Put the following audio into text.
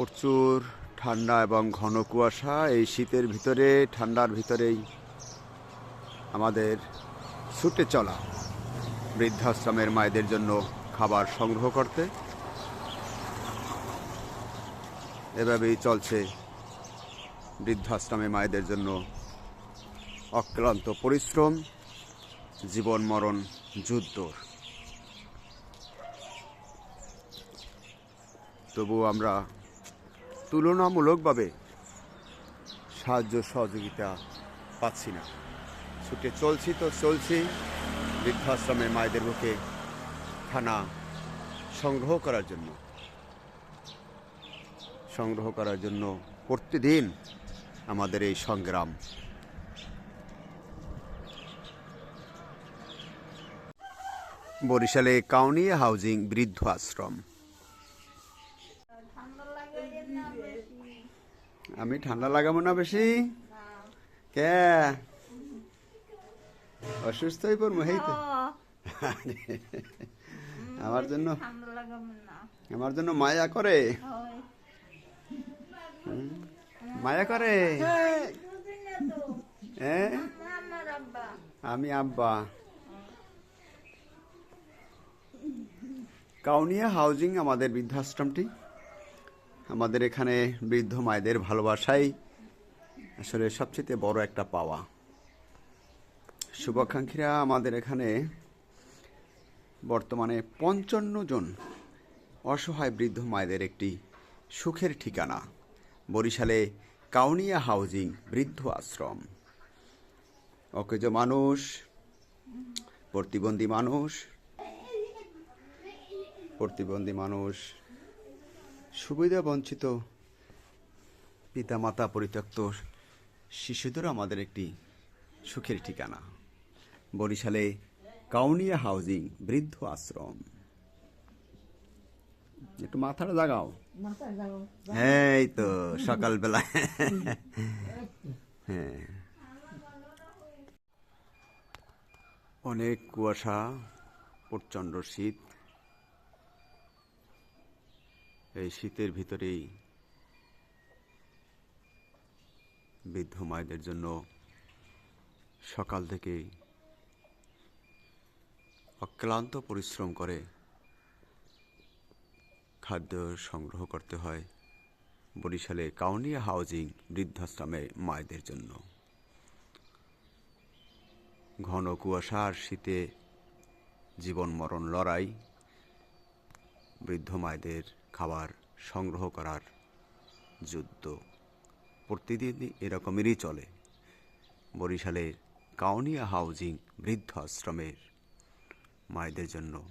প্রচুর ঠান্ডা এবং ঘন কুয়াশা। এই শীতের ভিতরে, ঠান্ডার ভিতরেই আমাদের ছুটে চলা বৃদ্ধাশ্রমের মায়েদের জন্য খাবার সংগ্রহ করতে। এভাবেই চলছে বৃদ্ধাশ্রমে মায়েদের জন্য অক্লান্ত পরিশ্রম, জীবন মরণ যুদ্ধর। তবুও আমরা তুলনামূলকভাবে সাহায্য সহযোগিতা পাচ্ছি না। ছুটে চলছি তো চলছি বৃদ্ধাশ্রমের মায়েদের বুকে খানা সংগ্রহ করার জন্য। সংগ্রহ করার জন্য প্রতিদিন আমাদের এই সংগ্রাম। বরিশালে কাউনিয়া হাউজিং বৃদ্ধ আশ্রম ঠান্ডা লাগে না বেশি আমি ঠান্ডা লাগাবো না বেশি? কে? অসুস্থ হয়ে পড়ব হেই তো। আমার জন্য আমার জন্য মায়া করে। মায়া করে। হ্যাঁ আমি আব্বা। কাউনিয়া হাউজিং আমাদের বৃদ্ধাশ্রমটি। আমাদের এখানে বৃদ্ধ মায়েদের ভালোবাসাই আসলে সবচেয়ে বড় একটা পাওয়া। শুভাকাঙ্ক্ষীরা আমাদের এখানে বর্তমানে পঞ্চান্ন জন অসহায় বৃদ্ধ মায়েদের একটি সুখের ঠিকানা, বরিশালে কাউনিয়া হাউজিং বৃদ্ধ আশ্রম। অকেজ মানুষ, প্রতিবন্ধী মানুষ প্রতিবন্ধী মানুষ সুবিধা বঞ্চিত পিতামাতা পরিত্যক্ত শিশুদের আমাদের একটি সুখের ঠিকানা। বরিশালে কাউনিয়া হাউজিং বৃদ্ধ আশ্রম। একটু মাথাটা জাগাও। এই তো সকালবেলা। হ্যাঁ। অনেক কুয়াশা প্রচণ্ড শীত। এই শীতের ভিতরেই বৃদ্ধ মায়েদের জন্য সকাল থেকেই অক্লান্ত পরিশ্রম করে খাদ্য সংগ্রহ করতে হয় বরিশালে কাউনিয়া হাউজিং বৃদ্ধাশ্রমে মায়েদের জন্য। ঘন কুয়াশার শীতে জীবন মরণ লড়াই বৃদ্ধ মায়েদের খাবার সংগ্রহ করার যুদ্ধ। প্রতিদিনই এরকমেরই চলে। বরিশালের কাউনিয়া হাউজিং বৃদ্ধ আশ্রমের মায়েদের জন্য